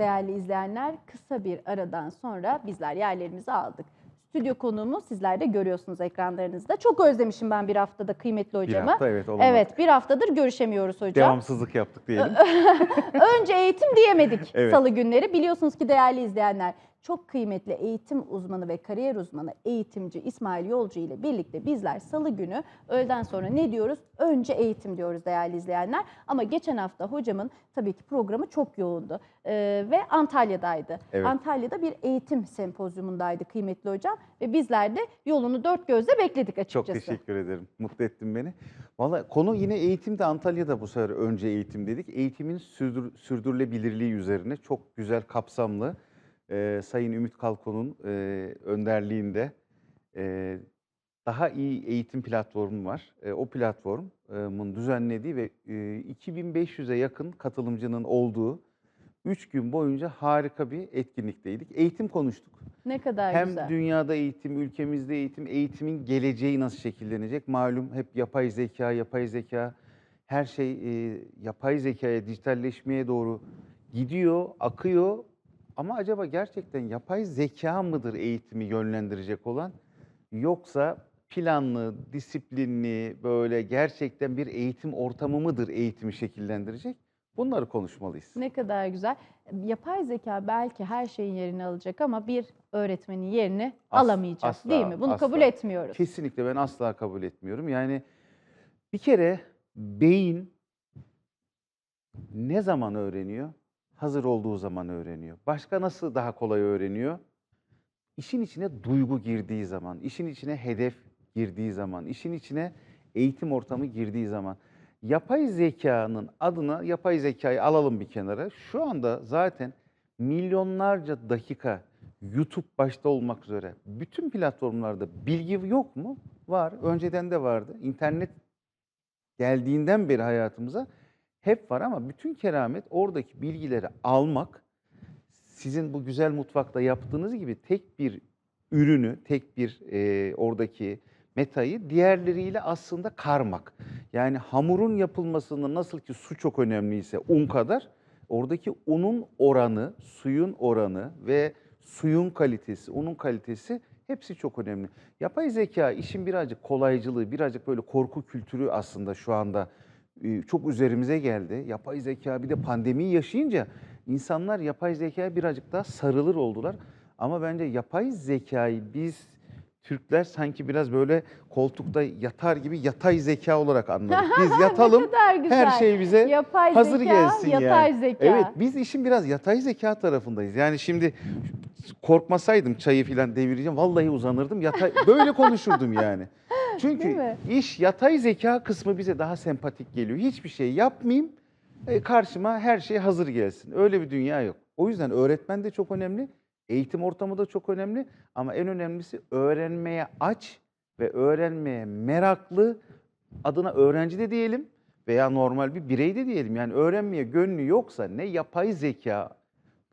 Değerli izleyenler kısa bir aradan sonra bizler yerlerimizi aldık. Stüdyo konuğumu sizler de görüyorsunuz ekranlarınızda. Çok özlemişim ben bir haftada kıymetli Bir hocamı. hafta evet olamadı. Evet bir haftadır görüşemiyoruz hocam. Devamsızlık yaptık diyelim. Önce eğitim diyemedik Evet. salı günleri. Biliyorsunuz ki değerli izleyenler çok kıymetli eğitim uzmanı ve kariyer uzmanı eğitimci İsmail Yolcu ile birlikte bizler salı günü öğleden sonra ne diyoruz? Önce eğitim diyoruz değerli izleyenler. Ama geçen hafta hocamın tabii ki programı çok yoğundu Ee, ve Antalya'daydı. Evet. Antalya'da bir eğitim sempozyumundaydı kıymetli hocam ve bizler de yolunu dört gözle bekledik Çok açıkçası. teşekkür ederim. Mutlu ettin beni. Valla konu yine eğitimde Antalya'da bu sefer önce eğitim dedik. Eğitimin sürdür- sürdürülebilirliği üzerine çok güzel kapsamlı e, Sayın Ümit Kalkon'un e, önderliğinde e, daha iyi eğitim platformu var. E, o platformun düzenlediği ve e, 2500'e yakın katılımcının olduğu 3 gün boyunca harika bir etkinlikteydik. Eğitim konuştuk. Ne kadar Hem güzel. dünyada eğitim, ülkemizde eğitim, eğitimin geleceği nasıl şekillenecek? Malum hep yapay zeka, yapay zeka, her şey e, yapay zekaya, dijitalleşmeye doğru gidiyor, akıyor. Ama acaba gerçekten yapay zeka mıdır eğitimi yönlendirecek olan? Yoksa planlı, disiplinli, böyle gerçekten bir eğitim ortamı mıdır eğitimi şekillendirecek? Bunları konuşmalıyız. Ne kadar güzel. Yapay zeka belki her şeyin yerini alacak ama bir öğretmenin yerini As- alamayacak asla, değil mi? Bunu kabul asla. etmiyoruz. Kesinlikle ben asla kabul etmiyorum. Yani bir kere beyin ne zaman öğreniyor? Hazır olduğu zaman öğreniyor. Başka nasıl daha kolay öğreniyor? İşin içine duygu girdiği zaman, işin içine hedef girdiği zaman, işin içine eğitim ortamı girdiği zaman. Yapay zekanın adına yapay zekayı alalım bir kenara. Şu anda zaten milyonlarca dakika YouTube başta olmak üzere bütün platformlarda bilgi yok mu? Var. Önceden de vardı. İnternet geldiğinden beri hayatımıza hep var ama bütün keramet oradaki bilgileri almak, sizin bu güzel mutfakta yaptığınız gibi tek bir ürünü, tek bir e, oradaki metayı diğerleriyle aslında karmak. Yani hamurun yapılmasında nasıl ki su çok önemliyse un kadar, oradaki unun oranı, suyun oranı ve suyun kalitesi, unun kalitesi hepsi çok önemli. Yapay zeka işin birazcık kolaycılığı, birazcık böyle korku kültürü aslında şu anda çok üzerimize geldi. Yapay zeka bir de pandemiyi yaşayınca insanlar yapay zekaya birazcık daha sarılır oldular. Ama bence yapay zekayı biz Türkler sanki biraz böyle koltukta yatar gibi yatay zeka olarak anladık. Biz yatalım, her şey bize yapay hazır zeka, gelsin yatay yani. zeka. Evet, biz işin biraz yatay zeka tarafındayız. Yani şimdi korkmasaydım çayı falan devireceğim, vallahi uzanırdım. Yatay, böyle konuşurdum yani. Çünkü iş yatay zeka kısmı bize daha sempatik geliyor. Hiçbir şey yapmayayım, e, karşıma her şey hazır gelsin. Öyle bir dünya yok. O yüzden öğretmen de çok önemli, eğitim ortamı da çok önemli. Ama en önemlisi öğrenmeye aç ve öğrenmeye meraklı, adına öğrenci de diyelim veya normal bir birey de diyelim. Yani öğrenmeye gönlü yoksa ne yapay zeka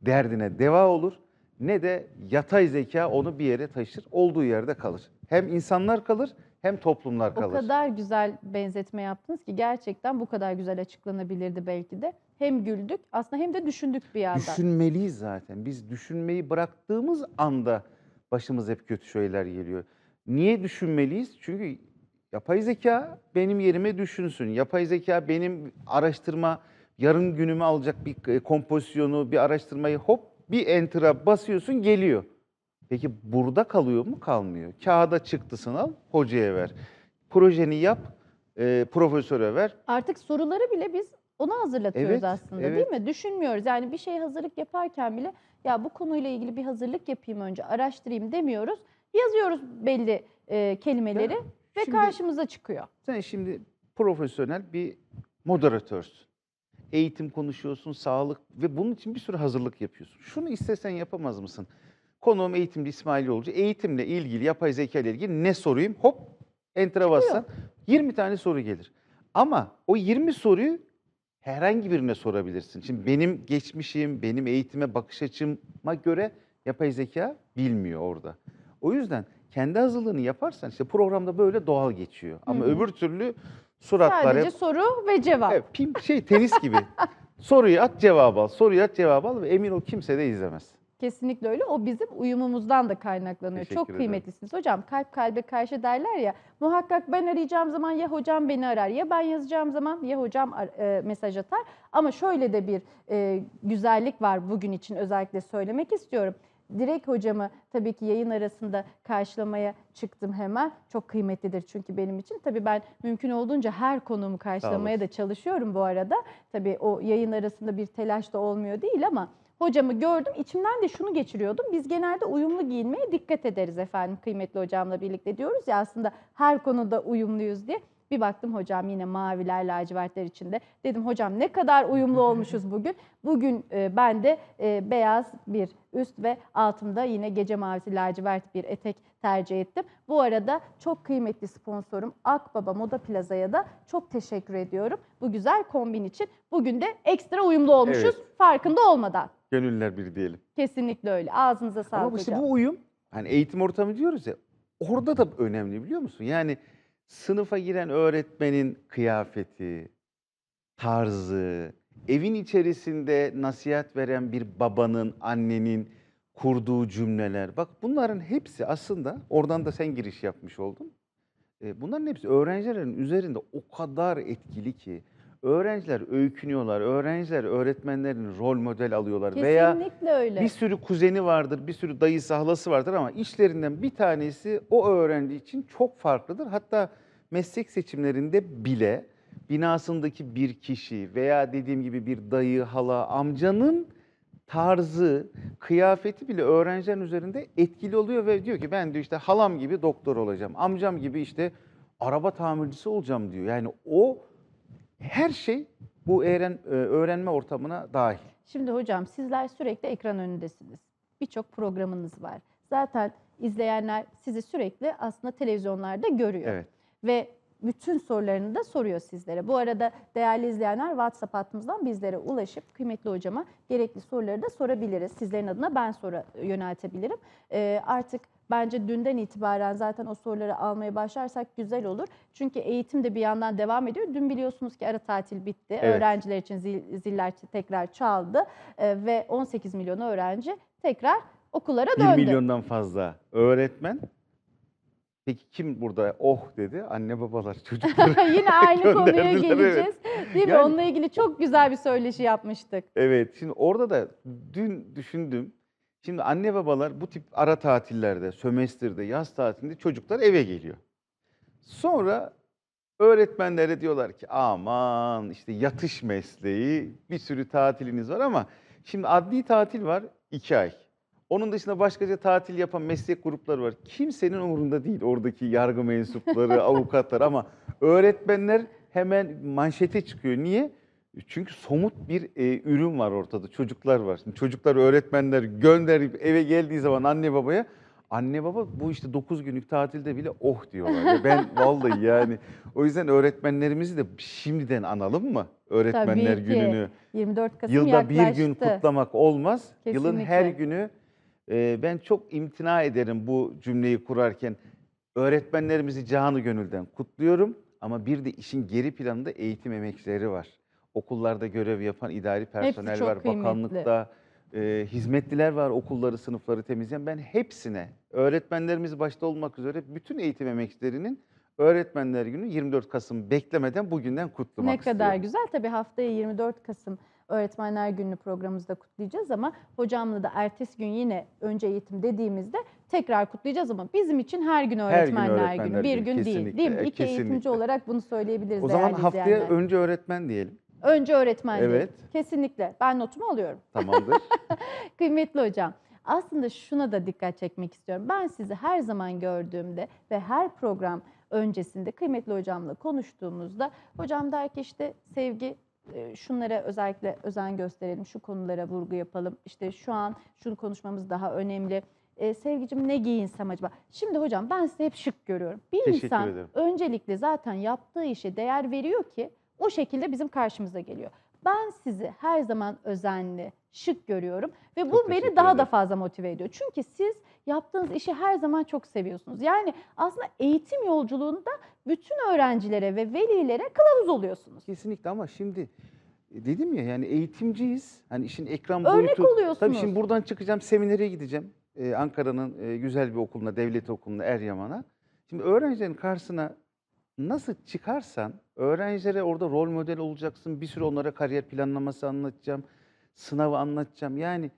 derdine deva olur ne de yatay zeka onu bir yere taşır, olduğu yerde kalır. Hem insanlar kalır hem toplumlar O kalır. kadar güzel benzetme yaptınız ki gerçekten bu kadar güzel açıklanabilirdi belki de. Hem güldük aslında hem de düşündük bir yandan. Düşünmeliyiz zaten. Biz düşünmeyi bıraktığımız anda başımız hep kötü şeyler geliyor. Niye düşünmeliyiz? Çünkü yapay zeka benim yerime düşünsün. Yapay zeka benim araştırma, yarın günümü alacak bir e, kompozisyonu, bir araştırmayı hop bir enter'a basıyorsun geliyor. Peki burada kalıyor mu? Kalmıyor. Kağıda çıktısını al, hocaya ver. Projeni yap, e, profesöre ver. Artık soruları bile biz ona hazırlatıyoruz Evet, aslında evet. değil mi? Düşünmüyoruz. Yani bir şey hazırlık yaparken bile ya bu konuyla ilgili bir hazırlık yapayım önce, araştırayım demiyoruz. Yazıyoruz belli e, kelimeleri Ya, ve şimdi- karşımıza çıkıyor. Sen şimdi profesyonel bir moderatörsün. Eğitim konuşuyorsun, sağlık ve bunun için bir sürü hazırlık yapıyorsun. Şunu istesen yapamaz mısın? Konuğum eğitimci İsmail Yolcu. Eğitimle ilgili, yapay zeka ile ilgili ne sorayım? Hop, enter'a bassan 20 tane soru gelir. Ama o 20 soruyu herhangi birine sorabilirsin. Şimdi benim geçmişim, benim eğitime bakış açıma göre yapay zeka bilmiyor orada. O yüzden kendi hazırlığını yaparsan işte programda böyle doğal geçiyor. Ama Hı hı. öbür türlü suratlar Sadece hep soru ve cevap. Evet, pim şey tenis gibi. Soruyu at cevap al. Soruyu at cevap al ve emin ol kimse de izlemez. Kesinlikle öyle. O bizim uyumumuzdan da kaynaklanıyor. Teşekkür Çok ederim. kıymetlisiniz. Hocam kalp kalbe karşı derler ya. Muhakkak ben arayacağım zaman ya hocam beni arar ya ben yazacağım zaman ya hocam e, mesaj atar. Ama şöyle de bir e, güzellik var bugün için özellikle söylemek istiyorum. Direkt hocamı tabii ki yayın arasında karşılamaya çıktım hemen. Çok kıymetlidir çünkü benim için. Tabii ben mümkün olduğunca her konuğumu karşılamaya da çalışıyorum bu arada. Tabii o yayın arasında bir telaş da olmuyor değil ama hocamı gördüm. İçimden de şunu geçiriyordum. Biz genelde uyumlu giyinmeye dikkat ederiz efendim kıymetli hocamla birlikte diyoruz ya aslında her konuda uyumluyuz diye. Bir baktım hocam yine maviler, lacivertler içinde. Dedim hocam ne kadar uyumlu olmuşuz bugün. Bugün e, ben de e, beyaz bir üst ve altımda yine gece mavisi lacivert bir etek tercih ettim. Bu arada çok kıymetli sponsorum Akbaba Moda Plaza'ya da çok teşekkür ediyorum. Bu güzel kombin için bugün de ekstra uyumlu olmuşuz Evet. farkında olmadan. Gönüller bir diyelim. Kesinlikle öyle. Ağzınıza sağlık Ama işte hocam. bu uyum hani eğitim ortamı diyoruz ya orada da önemli biliyor musun? Yani sınıfa giren öğretmenin kıyafeti, tarzı, evin içerisinde nasihat veren bir babanın, annenin kurduğu cümleler. Bak bunların hepsi aslında oradan da sen giriş yapmış oldun. Bunların hepsi öğrencilerin üzerinde o kadar etkili ki öğrenciler öykünüyorlar, öğrenciler öğretmenlerin rol model alıyorlar veya Kesinlikle öyle. bir sürü kuzeni vardır, bir sürü dayısı, halası vardır ama işlerinden bir tanesi o öğrenci için çok farklıdır. Hatta meslek seçimlerinde bile binasındaki bir kişi veya dediğim gibi bir dayı, hala, amcanın tarzı, kıyafeti bile öğrencilerin üzerinde etkili oluyor ve diyor ki ben diyor işte halam gibi doktor olacağım, amcam gibi işte araba tamircisi olacağım diyor. Yani o her şey bu öğren, e, öğrenme ortamına dahil. Şimdi hocam sizler sürekli ekran önündesiniz. Birçok programınız var. Zaten izleyenler sizi sürekli aslında televizyonlarda görüyor. Evet. Ve bütün sorularını da soruyor sizlere. Bu arada değerli izleyenler WhatsApp hattımızdan bizlere ulaşıp kıymetli hocama gerekli soruları da sorabiliriz. Sizlerin adına ben soru yöneltebilirim. Ee, artık bence dünden itibaren zaten o soruları almaya başlarsak güzel olur. Çünkü eğitim de bir yandan devam ediyor. Dün biliyorsunuz ki ara tatil bitti. Evet. Öğrenciler için zil- ziller tekrar çaldı Ee, ve 18 milyon öğrenci tekrar okullara 1 döndü. milyondan fazla öğretmen. Peki kim burada oh dedi? Anne babalar, çocuklar. Yine aynı konuya Gönderdiler, evet. geleceğiz. Değil mi? Yani- Onunla ilgili çok güzel bir söyleşi yapmıştık. evet, şimdi orada da dün düşündüm. Şimdi anne babalar bu tip ara tatillerde, sömestrde, yaz tatilinde çocuklar eve geliyor. Sonra öğretmenlere diyorlar ki aman işte yatış mesleği, bir sürü tatiliniz var ama şimdi adli tatil var iki ay. Onun dışında başkaca tatil yapan meslek grupları var. Kimsenin umurunda değil oradaki yargı mensupları, avukatlar ama öğretmenler hemen manşete çıkıyor. Niye? Çünkü somut bir e, ürün var ortada. Çocuklar var. Şimdi çocuklar öğretmenler gönderip eve geldiği zaman anne babaya anne baba bu işte 9 günlük tatilde bile oh diyorlar. Ya ben vallahi yani o yüzden öğretmenlerimizi de şimdiden analım mı? Öğretmenler Tabii ki. gününü. 24 Kasım Yılda yaklaştı. bir gün kutlamak olmaz. Yılın her Kesinlikle. günü e, ben çok imtina ederim bu cümleyi kurarken. Öğretmenlerimizi canı gönülden kutluyorum ama bir de işin geri planında eğitim emekçileri var. Okullarda görev yapan idari personel çok var, kıymetli. bakanlıkta e, hizmetliler var, okulları, sınıfları temizleyen. Ben hepsine, öğretmenlerimiz başta olmak üzere bütün eğitim emekçilerinin Öğretmenler Günü 24 Kasım beklemeden bugünden kutlamak Ne kadar istiyorum. güzel. Tabii haftaya 24 Kasım Öğretmenler Günü programımızda kutlayacağız ama hocamla da ertesi gün yine önce eğitim dediğimizde tekrar kutlayacağız ama bizim için her gün Öğretmenler, Öğretmenler Günü. Bir gün değil. kesinlikle, Değil mi? e, İki eğitimci kesinlikle. olarak bunu söyleyebiliriz O zaman haftaya izleyenler. önce öğretmen diyelim. Önce öğretmen değil. Evet. Kesinlikle. Ben notumu alıyorum. Tamamdır. Kıymetli hocam, aslında şuna da dikkat çekmek istiyorum. Ben sizi her zaman gördüğümde ve her program öncesinde kıymetli hocamla konuştuğumuzda hocam der ki işte sevgi e, şunlara özellikle özen gösterelim, şu konulara vurgu yapalım. İşte şu an şunu konuşmamız daha önemli. E, sevgicim ne giyinsem acaba? Şimdi hocam ben sizi hep şık görüyorum. Bir Teşekkür insan ederim. öncelikle zaten yaptığı işe değer veriyor ki o şekilde bizim karşımıza geliyor. Ben sizi her zaman özenli, şık görüyorum ve bu Çok beni teşekkür daha da fazla motive ediyor. Çünkü siz yaptığınız işi her zaman çok seviyorsunuz. Yani aslında eğitim yolculuğunda bütün öğrencilere ve velilere kılavuz oluyorsunuz. Kesinlikle ama şimdi e, dedim ya yani eğitimciyiz. Hani işin ekran Örnek boyutu. Tabii oluyorsunuz. şimdi buradan çıkacağım seminere gideceğim. Ee, Ankara'nın e, güzel bir okuluna, devlet okuluna, Eryaman'a. Şimdi öğrencilerin karşısına nasıl çıkarsan öğrencilere orada rol model olacaksın. Bir sürü onlara kariyer planlaması anlatacağım. Sınavı anlatacağım. Yani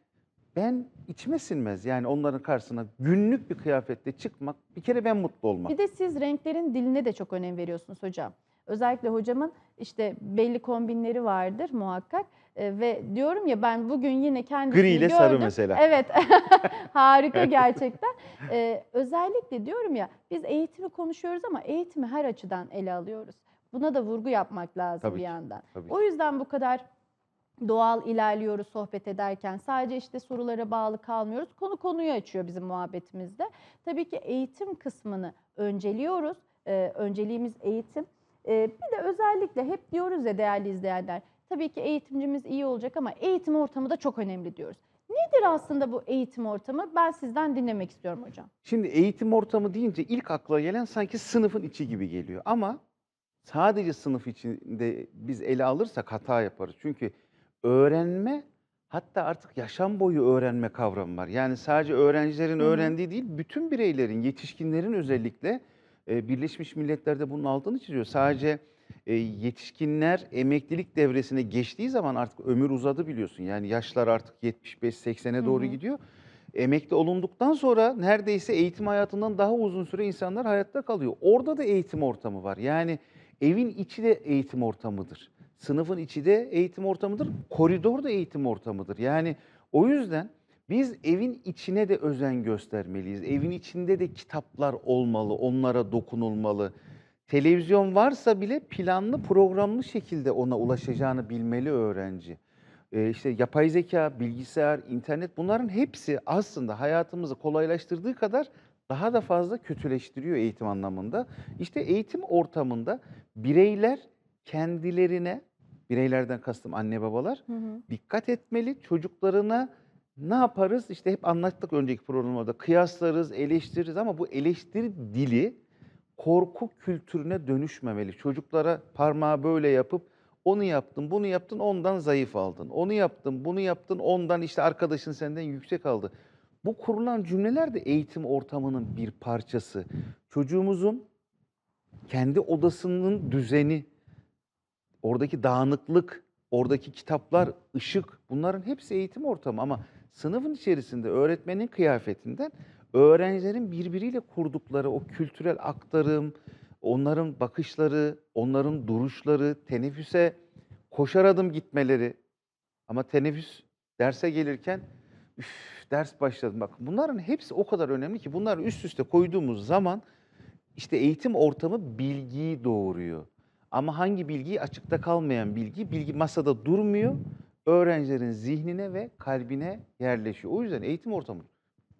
ben içime sinmez. Yani onların karşısına günlük bir kıyafetle çıkmak bir kere ben mutlu olmak. Bir de siz renklerin diline de çok önem veriyorsunuz hocam. Özellikle hocamın işte belli kombinleri vardır muhakkak Ee, ve diyorum ya ben bugün yine kendisini Gri ile gördüm. sarı mesela. Evet harika gerçekten. Ee, özellikle diyorum ya biz eğitimi konuşuyoruz ama eğitimi her açıdan ele alıyoruz. Buna da vurgu yapmak lazım Tabii bir ki, yandan. tabii. O yüzden bu kadar doğal ilerliyoruz sohbet ederken. Sadece işte sorulara bağlı kalmıyoruz. Konu konuyu açıyor bizim muhabbetimizde. Tabii ki eğitim kısmını önceliyoruz. Ee, önceliğimiz eğitim. Ee, bir de özellikle hep diyoruz ya değerli izleyenler. Tabii ki eğitimcimiz iyi olacak ama eğitim ortamı da çok önemli diyoruz. Nedir aslında bu eğitim ortamı? Ben sizden dinlemek istiyorum hocam. Şimdi eğitim ortamı deyince ilk akla gelen sanki sınıfın içi gibi geliyor. Ama sadece sınıf içinde biz ele alırsak hata yaparız. Çünkü öğrenme hatta artık yaşam boyu öğrenme kavramı var. Yani sadece öğrencilerin öğrendiği değil, bütün bireylerin, yetişkinlerin özellikle e, Birleşmiş Milletler'de bunun altını çiziyor. Sadece e, yetişkinler emeklilik devresine geçtiği zaman artık ömür uzadı biliyorsun. Yani yaşlar artık 75-80'e Hı doğru hı. gidiyor. Emekli olunduktan sonra neredeyse eğitim hayatından daha uzun süre insanlar hayatta kalıyor. Orada da eğitim ortamı var. Yani evin içi de eğitim ortamıdır. Sınıfın içi de eğitim ortamıdır. Koridor da eğitim ortamıdır. Yani o yüzden biz evin içine de özen göstermeliyiz. Evin içinde de kitaplar olmalı, onlara dokunulmalı. Televizyon varsa bile planlı, programlı şekilde ona ulaşacağını bilmeli öğrenci. Ee, işte yapay zeka, bilgisayar, internet bunların hepsi aslında hayatımızı kolaylaştırdığı kadar daha da fazla kötüleştiriyor eğitim anlamında. İşte eğitim ortamında bireyler kendilerine, bireylerden kastım anne babalar, dikkat etmeli. Çocuklarına ne yaparız? İşte hep anlattık önceki programlarda. Kıyaslarız, eleştiririz ama bu eleştiri dili korku kültürüne dönüşmemeli. Çocuklara parmağı böyle yapıp onu yaptın, bunu yaptın, ondan zayıf aldın. Onu yaptın, bunu yaptın, ondan işte arkadaşın senden yüksek aldı. Bu kurulan cümleler de eğitim ortamının bir parçası. Çocuğumuzun kendi odasının düzeni, oradaki dağınıklık, oradaki kitaplar, ışık bunların hepsi eğitim ortamı ama sınıfın içerisinde öğretmenin kıyafetinden öğrencilerin birbiriyle kurdukları o kültürel aktarım, onların bakışları, onların duruşları, teneffüse koşar adım gitmeleri ama teneffüs derse gelirken üf, ders başladı. Bak bunların hepsi o kadar önemli ki bunları üst üste koyduğumuz zaman işte eğitim ortamı bilgiyi doğuruyor. Ama hangi bilgiyi? Açıkta kalmayan bilgi. Bilgi masada durmuyor. Öğrencilerin zihnine ve kalbine yerleşiyor. O yüzden eğitim ortamı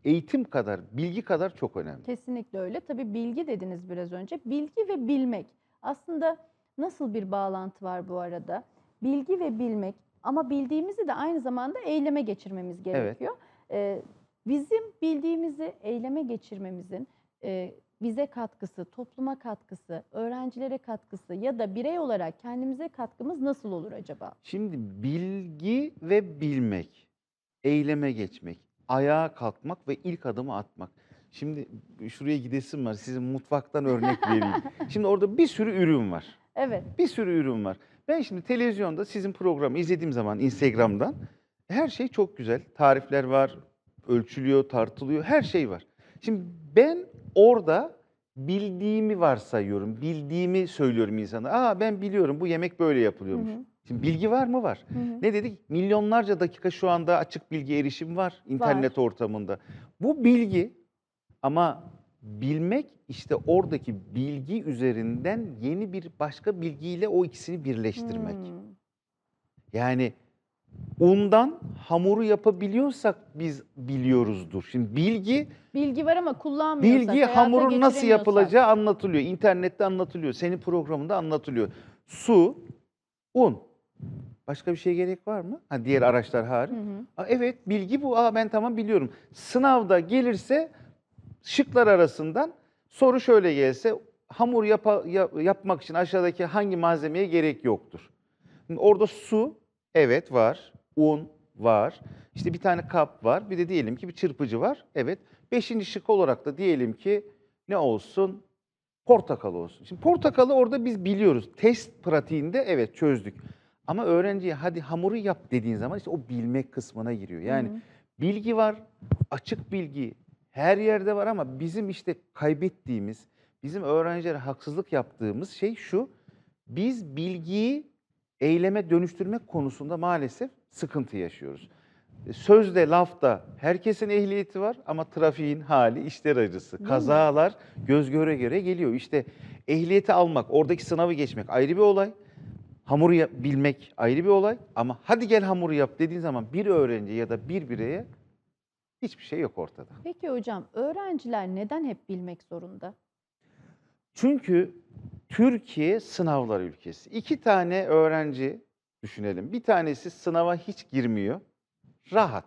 eğitim kadar, bilgi kadar çok önemli. Kesinlikle öyle. Tabii bilgi dediniz biraz önce. Bilgi ve bilmek. Aslında nasıl bir bağlantı var bu arada? Bilgi ve bilmek ama bildiğimizi de aynı zamanda eyleme geçirmemiz gerekiyor. Ee, bizim bildiğimizi eyleme geçirmemizin e, bize katkısı, topluma katkısı, öğrencilere katkısı ya da birey olarak kendimize katkımız nasıl olur acaba? Şimdi bilgi ve bilmek, eyleme geçmek, ayağa kalkmak ve ilk adımı atmak. Şimdi şuraya gidesim var. Sizin mutfaktan örnek vereyim. Şimdi orada bir sürü ürün var. Evet. Bir sürü ürün var. Ben şimdi televizyonda sizin programı izlediğim zaman Instagram'dan her şey çok güzel. Tarifler var, ölçülüyor, tartılıyor, her şey var. Şimdi ben orada bildiğimi varsayıyorum, bildiğimi söylüyorum insana. Aa ben biliyorum bu yemek böyle yapılıyormuş. Hı hı. Şimdi bilgi var mı? Var. Hı hı. Ne dedik? Milyonlarca dakika şu anda açık bilgi erişim var internet ortamında. Bu bilgi ama bilmek işte oradaki bilgi üzerinden yeni bir başka bilgiyle o ikisini birleştirmek. Hmm. Yani undan hamuru yapabiliyorsak biz biliyoruzdur. Şimdi bilgi Bilgi var ama kullanmıyorsak, bilgi hayata hamurun nasıl geçiremiyorsak. yapılacağı anlatılıyor. İnternette anlatılıyor. Senin programında anlatılıyor. Su, un. Başka bir şeye gerek var mı? Ha, diğer araçlar hariç. Hı hı. Aa, evet bilgi bu. Aa, ben tamam biliyorum. Sınavda gelirse şıklar arasından soru şöyle gelse hamur yapa- ya- yapmak için aşağıdaki hangi malzemeye gerek yoktur? Orada su Evet var. Un var. İşte bir tane kap var. Bir de diyelim ki bir çırpıcı var. Evet. Beşinci şık olarak da diyelim ki ne olsun? Portakal olsun. Şimdi portakalı orada biz biliyoruz. Test pratiğinde evet çözdük. Ama öğrenciye hadi hamuru yap dediğin zaman işte o bilmek kısmına giriyor. Yani Hı hı. bilgi var, açık bilgi her yerde var ama bizim işte kaybettiğimiz, bizim öğrencilere haksızlık yaptığımız şey şu. Biz bilgiyi eyleme dönüştürmek konusunda maalesef sıkıntı yaşıyoruz. E, Sözde, lafta herkesin ehliyeti var ama trafiğin hali işler acısı. Kazalar göz göre göre geliyor. İşte ehliyeti almak, oradaki sınavı geçmek ayrı bir olay. Hamuru yap- bilmek ayrı bir olay ama hadi gel hamuru yap dediğin zaman bir öğrenci ya da bir bireye hiçbir şey yok ortada. Peki hocam öğrenciler neden hep bilmek zorunda? Çünkü Türkiye sınavlar ülkesi. İki tane öğrenci düşünelim. Bir tanesi sınava hiç girmiyor. Rahat.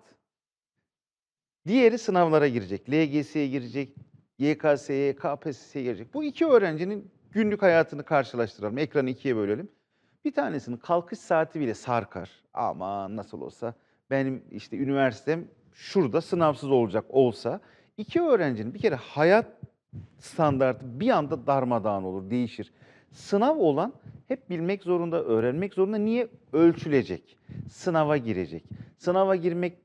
Diğeri sınavlara girecek. LGS'ye girecek, YKS'ye, KPSS'ye girecek. Bu iki öğrencinin günlük hayatını karşılaştıralım. Ekranı ikiye bölelim. Bir tanesinin kalkış saati bile sarkar. Ama nasıl olsa benim işte üniversitem şurada sınavsız olacak olsa iki öğrencinin bir kere hayat standartı bir anda darmadağın olur, değişir. Sınav olan hep bilmek zorunda, öğrenmek zorunda. Niye? Ölçülecek. Sınava girecek. Sınava girmek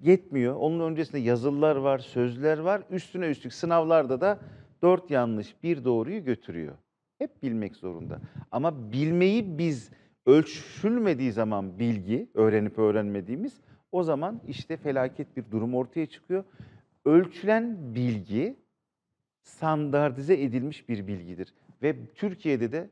yetmiyor. Onun öncesinde yazılılar var, sözler var. Üstüne üstlük sınavlarda da dört yanlış, bir doğruyu götürüyor. Hep bilmek zorunda. Ama bilmeyi biz ölçülmediği zaman bilgi, öğrenip öğrenmediğimiz o zaman işte felaket bir durum ortaya çıkıyor. Ölçülen bilgi standartize edilmiş bir bilgidir. Ve Türkiye'de de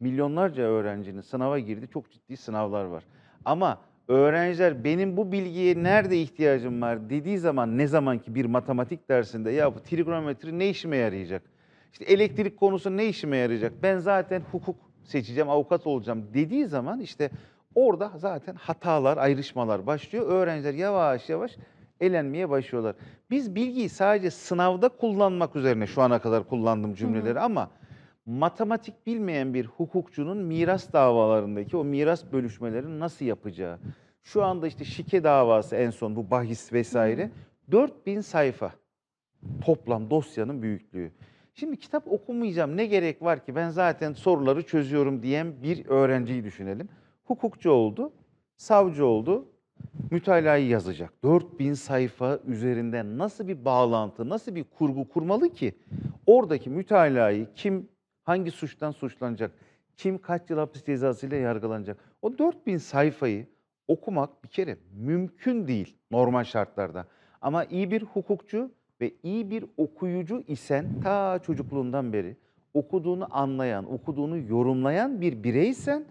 milyonlarca öğrencinin sınava girdiği çok ciddi sınavlar var. Ama öğrenciler benim bu bilgiye nerede ihtiyacım var dediği zaman ne zaman ki bir matematik dersinde ya bu trigonometri ne işime yarayacak? İşte elektrik konusu ne işime yarayacak? Ben zaten hukuk seçeceğim, avukat olacağım dediği zaman işte orada zaten hatalar, ayrışmalar başlıyor. Öğrenciler yavaş yavaş elenmeye başlıyorlar. Biz bilgiyi sadece sınavda kullanmak üzerine şu ana kadar kullandım cümleleri ama matematik bilmeyen bir hukukçunun miras davalarındaki o miras bölüşmelerini nasıl yapacağı. Şu anda işte şike davası en son bu bahis vesaire 4000 sayfa toplam dosyanın büyüklüğü. Şimdi kitap okumayacağım ne gerek var ki ben zaten soruları çözüyorum diyen bir öğrenciyi düşünelim. Hukukçu oldu, savcı oldu, mütalayı yazacak. 4000 sayfa üzerinden nasıl bir bağlantı, nasıl bir kurgu kurmalı ki oradaki mütalayı kim hangi suçtan suçlanacak, kim kaç yıl hapis cezasıyla yargılanacak. O 4000 sayfayı okumak bir kere mümkün değil normal şartlarda. Ama iyi bir hukukçu ve iyi bir okuyucu isen ta çocukluğundan beri okuduğunu anlayan, okuduğunu yorumlayan bir bireysen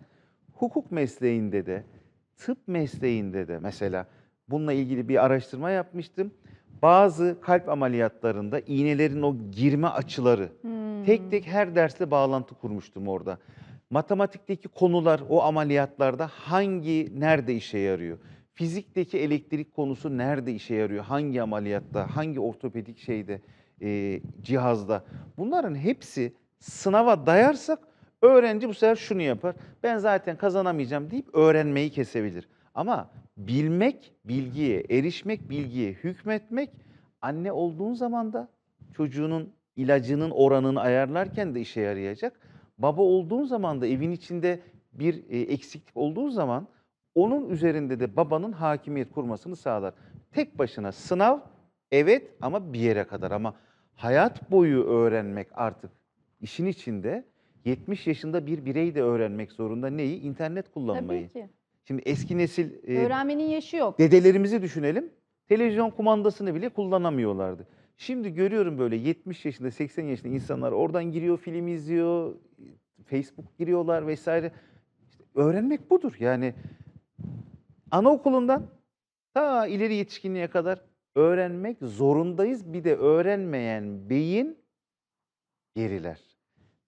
hukuk mesleğinde de, tıp mesleğinde de mesela bununla ilgili bir araştırma yapmıştım. Bazı kalp ameliyatlarında iğnelerin o girme açıları tek tek her derste bağlantı kurmuştum orada. Matematikteki konular o ameliyatlarda hangi nerede işe yarıyor? Fizikteki elektrik konusu nerede işe yarıyor? Hangi ameliyatta, hangi ortopedik şeyde, e, cihazda? Bunların hepsi sınava dayarsak öğrenci bu sefer şunu yapar. Ben zaten kazanamayacağım deyip öğrenmeyi kesebilir. Ama bilmek, bilgiye erişmek, bilgiye hükmetmek anne olduğun zaman da çocuğunun ilacının oranını ayarlarken de işe yarayacak. Baba olduğun zaman da evin içinde bir e, eksiklik olduğu zaman onun üzerinde de babanın hakimiyet kurmasını sağlar. Tek başına sınav evet ama bir yere kadar ama hayat boyu öğrenmek artık işin içinde 70 yaşında bir birey de öğrenmek zorunda neyi? İnternet kullanmayı. Tabii ki. Şimdi eski nesil e, Öğrenmenin yaşı yok. dedelerimizi düşünelim. Televizyon kumandasını bile kullanamıyorlardı. Şimdi görüyorum böyle 70 yaşında, 80 yaşında insanlar oradan giriyor, film izliyor, Facebook giriyorlar vesaire. İşte öğrenmek budur. Yani anaokulundan ta ileri yetişkinliğe kadar öğrenmek zorundayız. Bir de öğrenmeyen beyin geriler.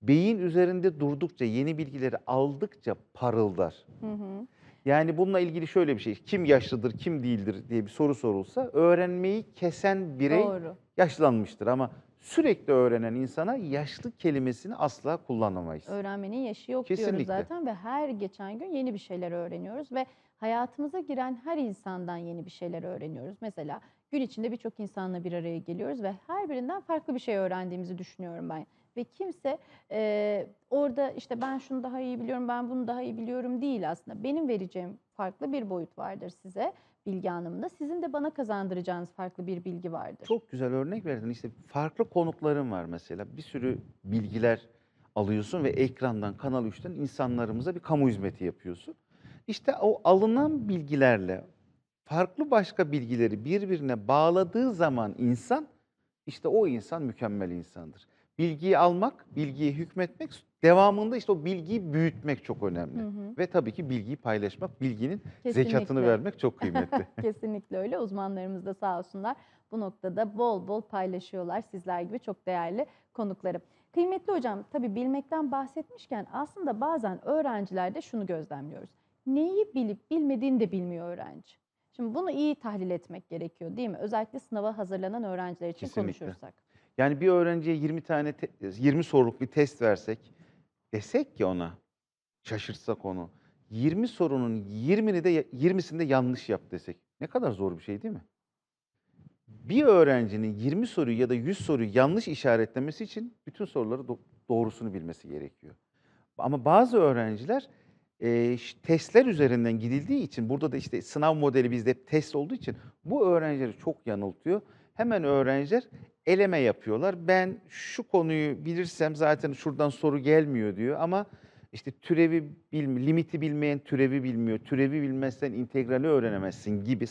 Beyin üzerinde durdukça, yeni bilgileri aldıkça parıldar. Hı hı. Yani bununla ilgili şöyle bir şey, kim yaşlıdır, kim değildir diye bir soru sorulsa öğrenmeyi kesen birey Doğru. yaşlanmıştır. Ama sürekli öğrenen insana yaşlı kelimesini asla kullanamayız. Öğrenmenin yaşı yok diyoruz Kesinlikle. zaten ve her geçen gün yeni bir şeyler öğreniyoruz ve hayatımıza giren her insandan yeni bir şeyler öğreniyoruz. Mesela gün içinde birçok insanla bir araya geliyoruz ve her birinden farklı bir şey öğrendiğimizi düşünüyorum ben. Ve kimse e, orada işte ben şunu daha iyi biliyorum, ben bunu daha iyi biliyorum değil aslında. Benim vereceğim farklı bir boyut vardır size bilgi anlamında. Sizin de bana kazandıracağınız farklı bir bilgi vardır. Çok güzel örnek verdin. İşte farklı konukların var mesela. Bir sürü bilgiler alıyorsun ve ekrandan, Kanal 3'ten insanlarımıza bir kamu hizmeti yapıyorsun. İşte o alınan bilgilerle farklı başka bilgileri birbirine bağladığı zaman insan, işte o insan mükemmel insandır. Bilgiyi almak, bilgiye hükmetmek, devamında işte o bilgiyi büyütmek çok önemli. Hı hı. Ve tabii ki bilgiyi paylaşmak, bilginin zekatını Kesinlikle. vermek çok kıymetli. Kesinlikle öyle. Uzmanlarımız da sağ olsunlar bu noktada bol bol paylaşıyorlar sizler gibi çok değerli konukları. Kıymetli hocam tabii bilmekten bahsetmişken aslında bazen öğrencilerde şunu gözlemliyoruz. Neyi bilip bilmediğini de bilmiyor öğrenci. Şimdi bunu iyi tahlil etmek gerekiyor değil mi? Özellikle sınava hazırlanan öğrenciler için Kesinlikle. konuşursak. Yani bir öğrenciye 20 tane te- 20 soruluk bir test versek, desek ki ona, şaşırtsak onu. 20 sorunun 20'ni de 20'sinde yanlış yap desek. Ne kadar zor bir şey değil mi? Bir öğrencinin 20 soruyu ya da 100 soruyu yanlış işaretlemesi için bütün soruları do- doğrusunu bilmesi gerekiyor. Ama bazı öğrenciler e, testler üzerinden gidildiği için burada da işte sınav modeli bizde hep test olduğu için bu öğrencileri çok yanıltıyor. Hemen öğrenciler eleme yapıyorlar. Ben şu konuyu bilirsem zaten şuradan soru gelmiyor diyor ama işte türevi bilmi, limiti bilmeyen türevi bilmiyor. Türevi bilmezsen integrali öğrenemezsin gibi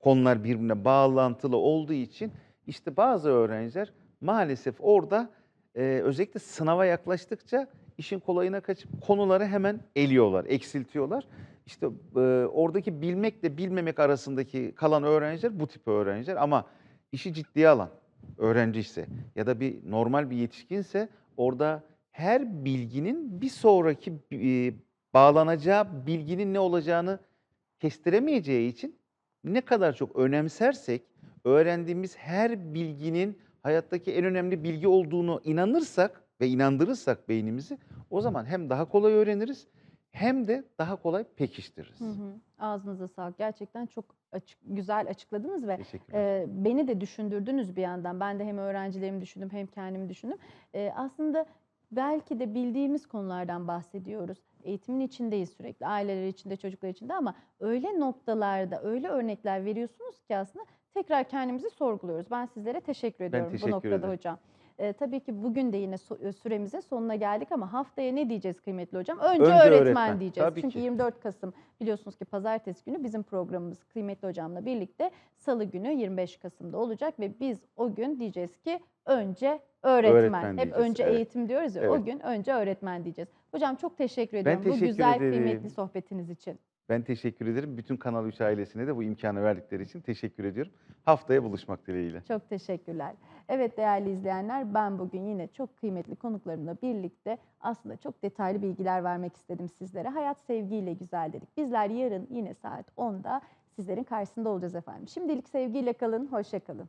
konular birbirine bağlantılı olduğu için işte bazı öğrenciler maalesef orada e, özellikle sınava yaklaştıkça işin kolayına kaçıp konuları hemen eliyorlar, eksiltiyorlar. İşte e, oradaki bilmekle bilmemek arasındaki kalan öğrenciler bu tip öğrenciler ama işi ciddiye alan öğrenci ise ya da bir normal bir yetişkinse orada her bilginin bir sonraki e, bağlanacağı bilginin ne olacağını kestiremeyeceği için ne kadar çok önemsersek öğrendiğimiz her bilginin hayattaki en önemli bilgi olduğunu inanırsak ve inandırırsak beynimizi o zaman hem daha kolay öğreniriz hem de daha kolay pekiştiririz. Hı hı. Ağzınıza sağlık. Gerçekten çok açık, güzel açıkladınız ve. Eee, beni de düşündürdünüz bir yandan. Ben de hem öğrencilerimi düşündüm hem kendimi düşündüm. Eee, aslında belki de bildiğimiz konulardan bahsediyoruz. Eğitimin içindeyiz sürekli. Aileler içinde, çocuklar içinde ama öyle noktalarda, öyle örnekler veriyorsunuz ki aslında tekrar kendimizi sorguluyoruz. Ben sizlere teşekkür ediyorum teşekkür bu noktada ederim. hocam. Eee, tabii ki bugün de yine so- süremizin sonuna geldik ama haftaya ne diyeceğiz kıymetli hocam? Önce, Önce öğretmen, öğretmen, diyeceğiz. tabii Çünkü ki. 24 Kasım biliyorsunuz ki pazartesi günü bizim programımız kıymetli hocamla birlikte salı günü 25 Kasım'da olacak ve biz o gün diyeceğiz ki önce öğretmen. Öğretmen Hep diyeceğiz, önce evet. eğitim diyoruz ya o Evet. gün önce öğretmen diyeceğiz. Hocam çok teşekkür ediyorum bu teşekkür güzel ederim. kıymetli sohbetiniz için. Ben teşekkür ederim. Bütün Kanal 3 ailesine de bu imkanı verdikleri için teşekkür ediyorum. Haftaya buluşmak dileğiyle. Çok teşekkürler. Evet değerli izleyenler ben bugün yine çok kıymetli konuklarımla birlikte aslında çok detaylı bilgiler vermek istedim sizlere. Hayat sevgiyle güzel dedik. Bizler yarın yine saat 10'da sizlerin karşısında olacağız efendim. Şimdilik sevgiyle kalın, hoşça kalın.